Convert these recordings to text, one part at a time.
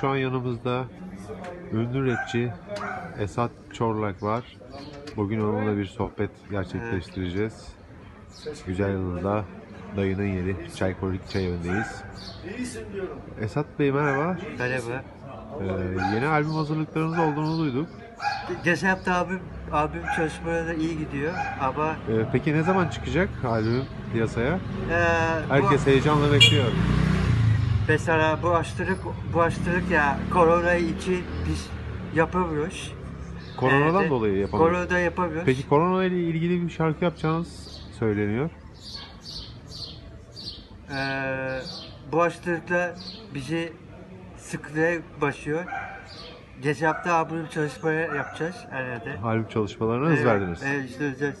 Şu an yanımızda ünlü rapçi Esat Çorlak var. Bugün onunla bir sohbet gerçekleştireceğiz. Güzel yanında dayının yeri Çaykolik Çay Evi'ndeyiz. Esat Bey merhaba. Merhaba. Ee, yeni albüm hazırlıklarınız olduğunu duyduk. Geçen hafta abim, abim çalışmaları da iyi gidiyor ama Ee, peki ne zaman çıkacak albüm piyasaya? eee Herkes bu, heyecanla bekliyor. Mesela bu açtırık, bu açtırık ya korona için biz yapamıyoruz. Koronadan Evet, dolayı yapamıyoruz. Koronada yapamıyoruz. Peki korona ile ilgili bir şarkı yapacağınız söyleniyor. Eee bu açtırıkla bizi sıklığa başlıyor. Geçen hafta abim çalışmaya yapacağız herhalde. Albüm çalışmalarına hız verdiniz. Evet işte.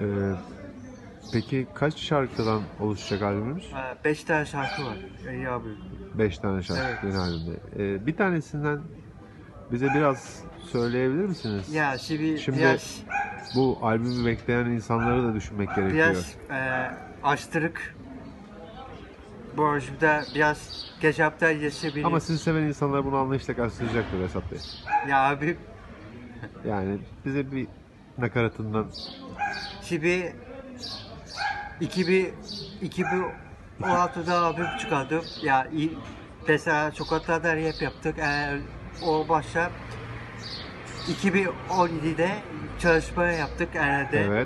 Ee, peki kaç şarkıdan oluşacak albümümüz? Ha, Beş tane şarkı var. İyi abim. 5 tane şarkı Evet. yeni albümde. Ee, bir tanesinden bize biraz söyleyebilir misiniz? Ya şimdi, Şimdi biraz Bu albümü bekleyen insanları da düşünmek gerekiyor. Biraz e, açtırık. Bu arada biraz geç hafta yaşayabilirim. Ama sizi seven insanlar bunu anlayışla karşılayacaktır Esat Bey. Ya abi Yani bize bir nakaratından şimdi 2000 2016'da abim çıkardım. Ya iyi, mesela sokaklarda rap yaptık. E, o başta 2017'de çalışma yaptık herhalde. evet